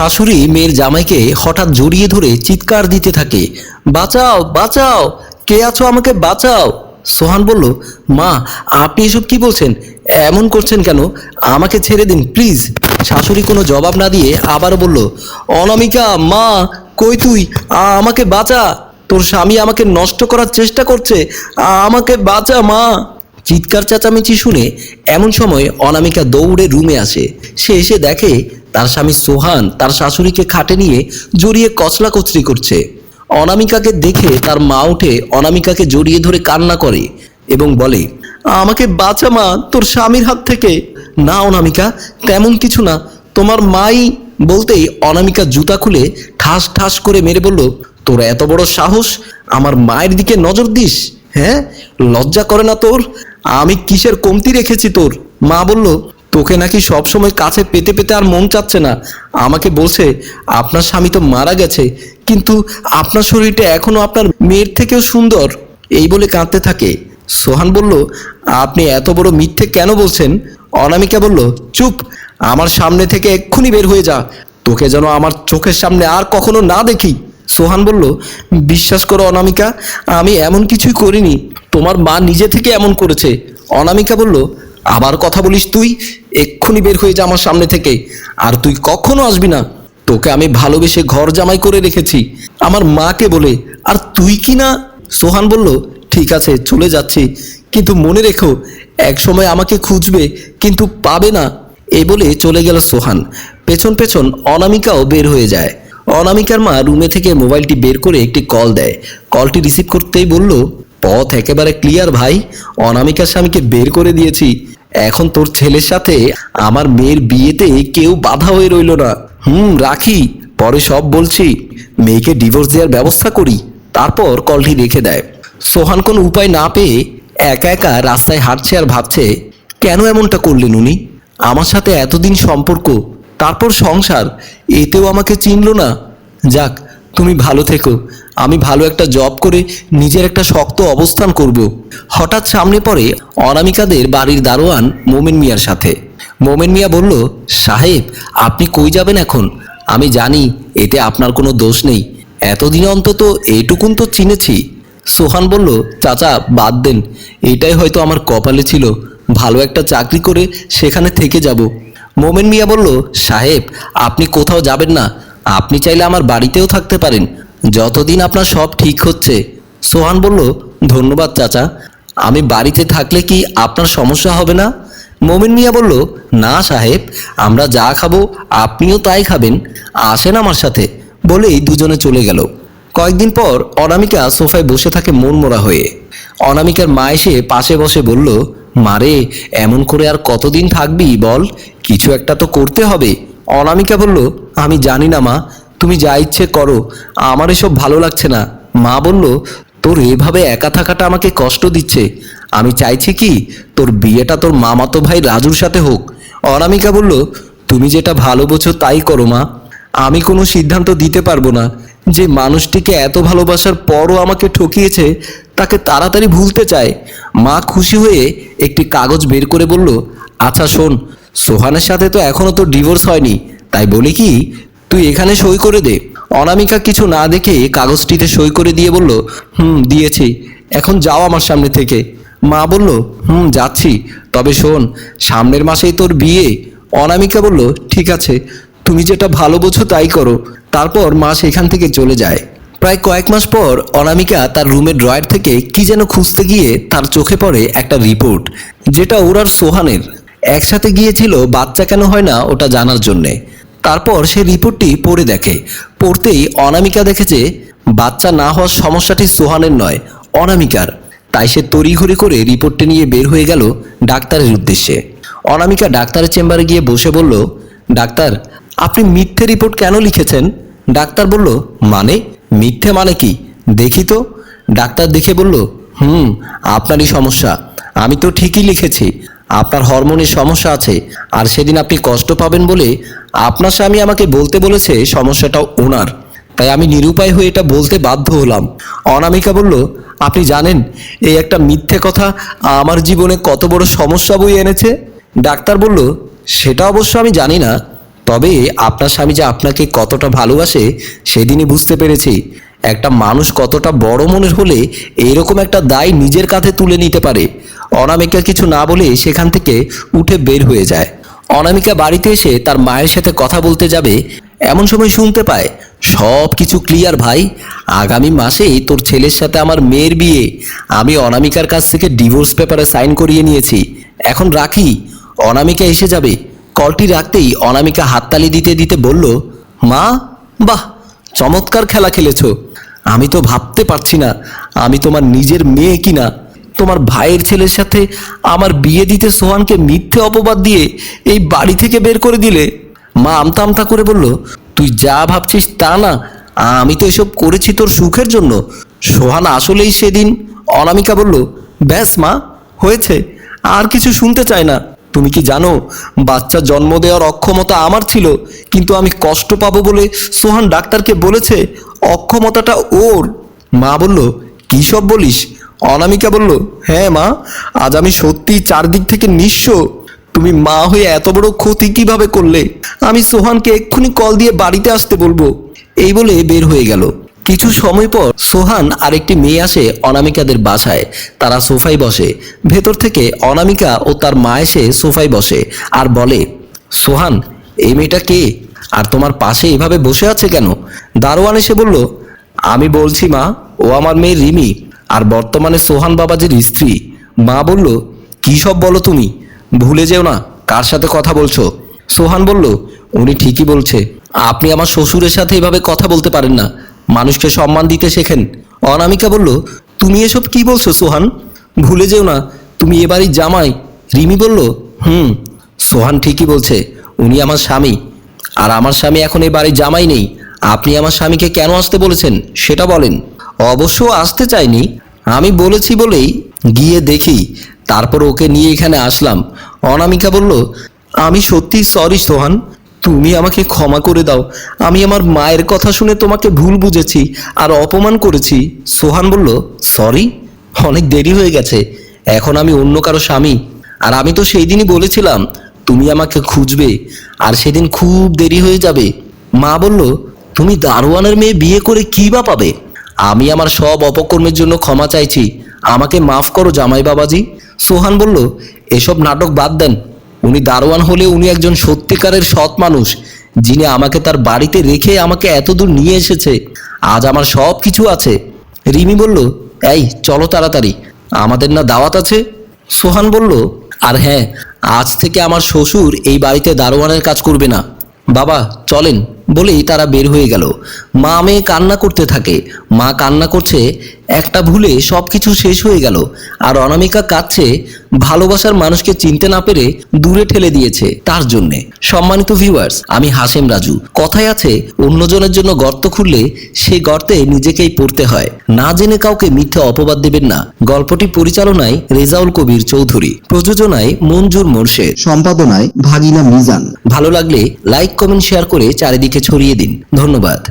শাশুড়ি মেয়ের জামাইকে হঠাৎ জড়িয়ে ধরে চিৎকার দিতে থাকে। বাঁচাও বাঁচাও! কে আছো আমাকে বাঁচাও! সোহান বলল, মা, আপনি এসব কি বলছেন? এমন করছেন কেন? আমাকে ছেড়ে দিন, প্লিজ! শাশুড়ি কোনো জবাব না দিয়ে আবারও বলল, অনামিকা, মা, কই তুই? আমাকে বাঁচা! তোর স্বামী আমাকে নষ্ট করার চেষ্টা করছে। আমাকে বাঁচা, মা! চিৎকার চেঁচামেচি শুনে এমন সময় অনামিকা দৌড়ে রুমে আসে। সে এসে দেখে তার স্বামী সোহান তার শাশুড়িকে খাটে নিয়ে জড়িয়ে কচলা কচরি করছে। অনামিকাকে দেখে তার মা উঠে অনামিকাকে জড়িয়ে ধরে কান্না করে এবং বলে, আমাকে বাঁচা মা, তোর স্বামীর হাত থেকে। না অনামিকা, তেমন কিছু না। তোমার মাই বলতেই অনামিকা জুতা খুলে ঠাস ঠাস করে মেরে বলল, তোর এত বড় সাহস? আমার মায়ের দিকে নজর দিস হ্যাঁ? লজ্জা করে না তোর? আমি কিসের কমতি রেখেছি তোর? মা বলল, তোকে নাকি সব সময় কাছে পেতে পেতে আর মন চাচ্ছে না। আমাকে বলছে, আপনার স্বামী তো মারা গেছে, কিন্তু আপনার শরীরটা এখনও আপনার মেয়ের থেকেও সুন্দর। এই বলে কাঁদতে থাকে। সোহান বলল, আপনি এত বড় মিথ্যে কেন বলছেন? অনামিকা বলল, চুপ, আমার সামনে থেকে এক্ষুনি বের হয়ে যা। তোকে যেন আমার চোখের সামনে আর কখনো না দেখি। সোহান বলল, বিশ্বাস করো অনামিকা, আমি এমন কিছুই করিনি। তোমার মা নিজে থেকে এমন করেছে। অনামিকা বলল, আবার কথা বলিস তুই? এক্ষুনি বের হয়ে যা আমার সামনে থেকে। আর তুই কখনো আসবি না। তোকে আমি ভালোবেসে ঘর জামাই করে রেখেছি। আমার মাকে বলে, আর তুই কি না? সোহান বলল, ঠিক আছে, চলে যাচ্ছি। কিন্তু মনে রেখো, এক সময় আমাকে খুঁজবে, কিন্তু পাবে না। এ বলে চলে গেল সোহান। পেছন পেছন অনামিকাও বের হয়ে যায়। অনামিকার মা রুমে থেকে মোবাইলটি বের করে একটি কল দেয়। কলটি রিসিভ করতেই বলল পথ একেবারে ক্লিয়ার ভাই। অনামিকার স্বামীকে বের করে দিয়েছি। এখন তোর ছেলের সাথে আমার মেয়ের বিয়েতে কেউ বাধা হয়ে রইল না। হুম, রাখি। পরে সব বলছি। মেয়েকে ডিভোর্স দেওয়ার ব্যবস্থা করি। তারপর কলটি রেখে দেয়। সোহান কোনো উপায় না পেয়ে একা একা রাস্তায় হাঁটছে আর ভাবছে, কেন এমনটা করলেন উনি? আমার সাথে এতদিন সম্পর্ক, তারপর সংসার, এতেও আমাকে চিনলো না। যাক, তুমি ভালো থেকো। আমি ভালো একটা জব করে নিজের একটা শক্ত অবস্থান করব। হঠাৎ সামনে পড়ে অনামিকাদের বাড়ির দারোয়ান মোমেন মিয়ার সাথে। মোমেন মিয়া বলল, সাহেব, আপনি কই যাবেন এখন? আমি জানি এতে আপনার কোনো দোষ নেই। এতদিন অন্তত এইটুকুন তো চিনেছি। সোহান বলল, চাচা, বাদ দেন। এটাই হয়তো আমার কপালে ছিল। ভালো একটা চাকরি করে সেখানে থেকে যাব। মোমেন মিয়া বলল, সাহেব, আপনি কোথাও যাবেন না। আপনি চাইলে আমার বাড়িতেও থাকতে পারেন। যতদিন আপনার সব ঠিক হচ্ছে, সোহান বলল, ধন্যবাদ চাচা, আমি বাড়িতে থাকলে কি আপনার সমস্যা হবে না? মোমিন মিয়া বলল, না সাহেব, আমরা যা খাব আপনিও তাই খাবেন, আসেন আমার সাথে। বলেই দুজনে চলে গেল। কয়েকদিন পর অনামিকা সোফায় বসে থাকে মনমরা হয়ে। অনামিকার মা এসে পাশে বসে বলল মারে এমন করে আর কতদিন থাকবি বল, কিছু একটা তো করতে হবে। অনামিকা বলল, আমি জানি না মা তুমি যা ইচ্ছে করো, আমার এসব ভালো লাগছে না। মা বলল, তোর এভাবে একা থাকাটা আমাকে কষ্ট দিচ্ছে। আমি চাইছি কি, তোর বিয়েটা তোর মামাতো ভাই রাজুর সাথে হোক। অনামিকা বলল, তুমি যেটা ভালো বোঝো তাই করো, মা। আমি কোনো সিদ্ধান্ত দিতে পারব না। যে মানুষটিকে এত ভালোবাসার পরও আমাকে ঠকিয়েছে, তাকে তাড়াতাড়ি ভুলতে চায়। মা খুশি হয়ে একটি কাগজ বের করে বলল আচ্ছা শোন, সোহানের সাথে তো এখনও তো ডিভোর্স হয়নি। তাই বলি কি তুই এখানে সই করে দে। অনামিকা কিছু না দেখে কাগজটিতে সই করে দিয়ে বলল, হুম, দিয়েছি। এখন যাও আমার সামনে থেকে। মা বলল, হুম, যাচ্ছি। তবে শোন, সামনের মাসেই তোর বিয়ে। অনামিকা বলল, ঠিক আছে। তুমি যেটা ভালো বোঝো তাই করো। তারপর মা সেখান থেকে চলে যায়। প্রায় কয়েক মাস পর অনামিকা তার রুমের ড্রয়ার থেকে কি যেন খুঁজতে গিয়ে তার চোখে পড়ে একটা রিপোর্ট, যেটা ওর আর সোহানের। একসাথে গিয়েছিল বাচ্চা কেন হয় না ওটা জানার জন্যে। তারপর সে রিপোর্টটি পড়ে দেখে। পড়তেই অনামিকা দেখেছে বাচ্চা না হওয়ার সমস্যাটি সোহানের নয়, অনামিকার। তাই সে তড়িঘড়ি করে রিপোর্টটি নিয়ে বের হয়ে গেল ডাক্তারের উদ্দেশ্যে। অনামিকা ডাক্তারের চেম্বারে গিয়ে বসে বলল, ডাক্তার, আপনি মিথ্যে রিপোর্ট কেন লিখেছেন? ডাক্তার বলল মানে? মিথ্যে মানে কি? দেখি তো। ডাক্তার দেখে বলল, হুম, আপনারই সমস্যা। আমি তো ঠিকই লিখেছি। আপনার হরমোনের সমস্যা আছে, আর সেদিন আপনি কষ্ট পাবেন বলে আপনার স্বামী আমাকে বলতে বলেছে সমস্যাটা ওনার। তাই আমি নিরুপায় হয়ে এটা বলতে বাধ্য হলাম। অনামিকা বলল, আপনি জানেন, এই একটা মিথ্যে কথা আমার জীবনে কত বড় সমস্যা বই এনেছে? ডাক্তার বলল, সেটা অবশ্য আমি জানি না। তবে আপনার স্বামী যে আপনাকে কতটা ভালোবাসে, সেদিনই বুঝতে পেরেছি। একটা মানুষ কতটা বড় মনের হলে এরকম একটা দায় নিজের কাঁধে তুলে নিতে পারে। অনামিকা কিছু না বলে সেখান থেকে উঠে বের হয়ে যায়। অনামিকা বাড়িতে এসে তার মায়ের সাথে কথা বলতে যাবে, এমন সময় শুনতে পায় সব কিছু ক্লিয়ার ভাই। আগামী মাসেই তোর ছেলের সাথে আমার মেয়ের বিয়ে। আমি অনামিকার কাছ থেকে ডিভোর্স পেপারে সাইন করিয়ে নিয়েছি। এখন রাখি। অনামিকা এসে যাবে। কলটি রাখতেই অনামিকা হাততালি দিতে দিতে বলল, মা, বাহ, চমৎকার খেলা খেলেছো। আমি তো ভাবতে পারছি না, আমি তোমার নিজের মেয়ে কিনা। তোমার ভাইয়ের ছেলের সাথে আমার বিয়ে দিতে সোহানকে মিথ্যে অপবাদ দিয়ে এই বাড়ি থেকে বের করে দিলে? মা আমতা আমতা করে বলল, তুই যা ভাবছিস তা না, আমি তো এসব করেছি তোর সুখের জন্য। সোহান আসলেই সেদিন অনামিকা বলল, ব্যাস মা, হয়েছে, আর কিছু শুনতে চায় না। তুমি কি জানো, বাচ্চা জন্ম দেওয়ার অক্ষমতা আমার ছিল, কিন্তু আমি কষ্ট পাবো বলে সোহান ডাক্তারকে বলেছে, অক্ষমতাটা ওর। মা বলল, কী সব বলিস? অনামিকা বলল? হ্যাঁ মা। আজ আমি সত্যি চারদিক থেকে নিঃস্ব। তুমি মা হয়ে এত বড় ক্ষতি কীভাবে করলে? আমি সোহানকে এক্ষুনি কল দিয়ে বাড়িতে আসতে বলব। এই বলে বের হয়ে গেল। কিছু সময় পর সোহান আর একটি মেয়ে আসে অনামিকাদের বাসায়। তারা সোফায় বসে। ভেতর থেকে অনামিকা ও তার মা এসে সোফায় বসে আর বলে, সোহান, এই মেয়েটা কে? আর তোমার পাশে এভাবে বসে আছে কেন? দারোয়ান এসে বলল, আমি বলছি মা, ও আমার মেয়ে রিমি। আর বর্তমানে সোহান বাবাজির স্ত্রী। মা বলল, কী সব বলো তুমি? ভুলে যেও না, কার সাথে কথা বলছো? সোহান বলল, উনি ঠিকই বলছে। আপনি আমার শ্বশুরের সাথে এভাবে কথা বলতে পারেন না। মানুষকে সম্মান দিতে শেখেন। অনামিকা বলল, তুমি এসব কি বলছো সোহান? ভুলে যেও না, তুমি এবারই জামাই। রিমি বলল, হুম, সোহান ঠিকই বলছে, উনি আমার স্বামী। আর আমার স্বামী এখন এই বাড়ির জামাই নেই। আপনি আমার স্বামীকে কেন আসতে বলেছেন, সেটা বলেন। অবশ্য আসতে চাইনি। আমি বলেছি বলেই গিয়ে দেখি। তারপর ওকে নিয়ে এখানে আসলাম। অনামিকা বলল, আমি সত্যি সরি সোহান। তুমি আমাকে ক্ষমা করে দাও। আমি আমার মায়ের কথা শুনে তোমাকে ভুল বুঝেছি আর অপমান করেছি। সোহান বলল সরি অনেক দেরি হয়ে গেছে। এখন আমি অন্য কারও স্বামী। আর আমি তো সেই দিনই বলেছিলাম, তুমি আমাকে খুঁজবে। আর সেদিন খুব দেরি হয়ে যাবে। মা বলল, তুমি দারোয়ানের মেয়ে বিয়ে করে কী বা পাবে? আমি আমার সব অপকর্মের জন্য ক্ষমা চাইছি। আমাকে মাফ করো জামাই বাবাজি। সোহান বলল, এসব নাটক বাদ দেন। উনি দারোয়ান হলে উনি একজন সত্যিকারের সৎ মানুষ, যিনি আমাকে তার বাড়িতে রেখে আমাকে এতদূর নিয়ে এসেছে। আজ আমার সব কিছু আছে। রিমি বলল, এই, চলো তাড়াতাড়ি। আমাদের না দাওয়াত আছে? সোহান বলল, আর হ্যাঁ আজ থেকে আমার শ্বশুর এই বাড়িতে দারোয়ানের কাজ করবে না। বাবা, চলেন। বলেই তারা বের হয়ে গেল। মা মেয়ে কান্না করতে থাকে। মা কান্না করছে একটা ভুলে সব কিছু শেষ হয়ে গেল। আর অনামিকা কাঁদছে ভালোবাসার মানুষকে চিনতে না পেরে দূরে ঠেলে দিয়েছে তার জন্যে। সম্মানিত ভিউয়ার্স আমি হাসেম রাজু। কথায় আছে অন্যজনের জন্য গর্ত খুললে সেই গর্তে নিজেকেই পড়তে হয়। না জেনে কাউকে মিথ্যা অপবাদ দেবেন না। গল্পটি পরিচালনায় রেজাউল কবির চৌধুরী। প্রযোজনায় মঞ্জুর মোর্শেদ। সম্পাদনায় ভাগিনা মিজান। ভালো লাগলে লাইক কমেন্ট শেয়ার করে চারিদিকে ছড়িয়ে দিন। ধন্যবাদ।